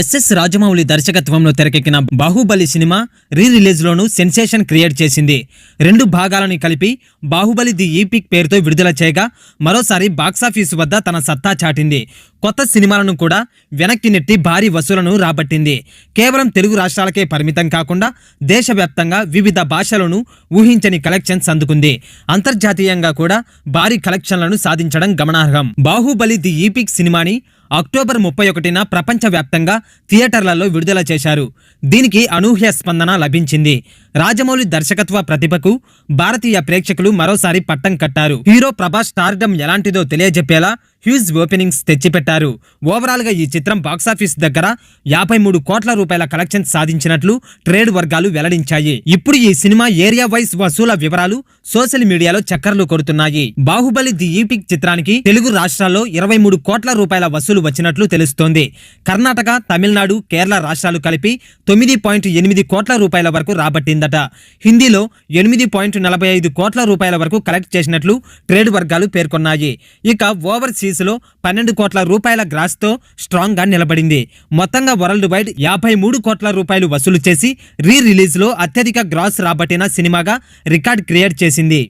SS Rajamouli దర్శకత్వంలో తెరకెక్కిన Baahubali cinema re release లోను సెన్సేషన్ క్రియేట్ చేసింది. రెండు భాగాలను కలిపి బాహుబలి ది ఈపిక్ పేరుతో విడుదల చేయగా మరోసారి బాక్సాఫీసు వద్ద తన సత్తా చాటింది. కొత్త సినిమాలను కూడా వెనక్కి నెట్టి భారీ వసూలను రాబట్టింది. కేవలం తెలుగు రాష్ట్రాలకే పరిమితం కాకుండా దేశవ్యాప్తంగా వివిధ భాషలను ఊహించని కలెక్షన్స్ అందుకుంది. అంతర్జాతీయంగా కూడా భారీ కలెక్షన్లను సాధించడం గమనార్హం. బాహుబలి ది ఈపిక్ సినిమాని అక్టోబర్ ముప్పై ఒకటిన ప్రపంచవ్యాప్తంగా థియేటర్లలో విడుదల చేశారు. దీనికి అనూహ్య స్పందన లభించింది. రాజమౌళి దర్శకత్వ ప్రతిభకు భారతీయ ప్రేక్షకులు మరోసారి పట్టం కట్టారు. హీరో ప్రభాస్ స్టార్డమ్ ఎలాంటిదో తెలియజెప్పేలా హ్యూజ్ ఓపెనింగ్స్ తెచ్చిపెట్టారు. ఓవరాల్గా ఈ చిత్రం బాక్సాఫీస్ దగ్గర యాభై మూడు కోట్ల రూపాయల కలెక్షన్స్ సాధించినట్లు ట్రేడ్ వర్గాలు వెల్లడించాయి. ఇప్పుడు ఈ సినిమా ఏరియా వైస్ వసూల వివరాలు సోషల్ మీడియాలో చక్కర్లు కొడుతున్నాయి. బాహుబలి ది ఈపిక్ చిత్రానికి తెలుగు రాష్ట్రాల్లో ఇరవై మూడు కోట్ల రూపాయల వసూలు వచ్చినట్లు తెలుస్తోంది. కర్ణాటక తమిళనాడు కేరళ రాష్ట్రాలు కలిపి తొమ్మిది పాయింట్ ఎనిమిది కోట్ల రూపాయల వరకు రాబట్టిందట. హిందీలో ఎనిమిది పాయింట్ నలభై ఐదు కోట్ల రూపాయల వరకు కలెక్ట్ చేసినట్లు ట్రేడ్ వర్గాలు పేర్కొన్నాయి. ఇక ఓవర్సీస్ లో పన్నెండు కోట్ల రూపాయల గ్రాస్తో స్ట్రాంగ్గా నిలబడింది. మొత్తంగా వరల్డ్ వైడ్ యాభై మూడు కోట్ల రూపాయలు వసూలు చేసి రీ రిలీజ్లో అత్యధిక గ్రాస్ రాబట్టిన సినిమాగా రికార్డ్ క్రియేట్ చేసింది.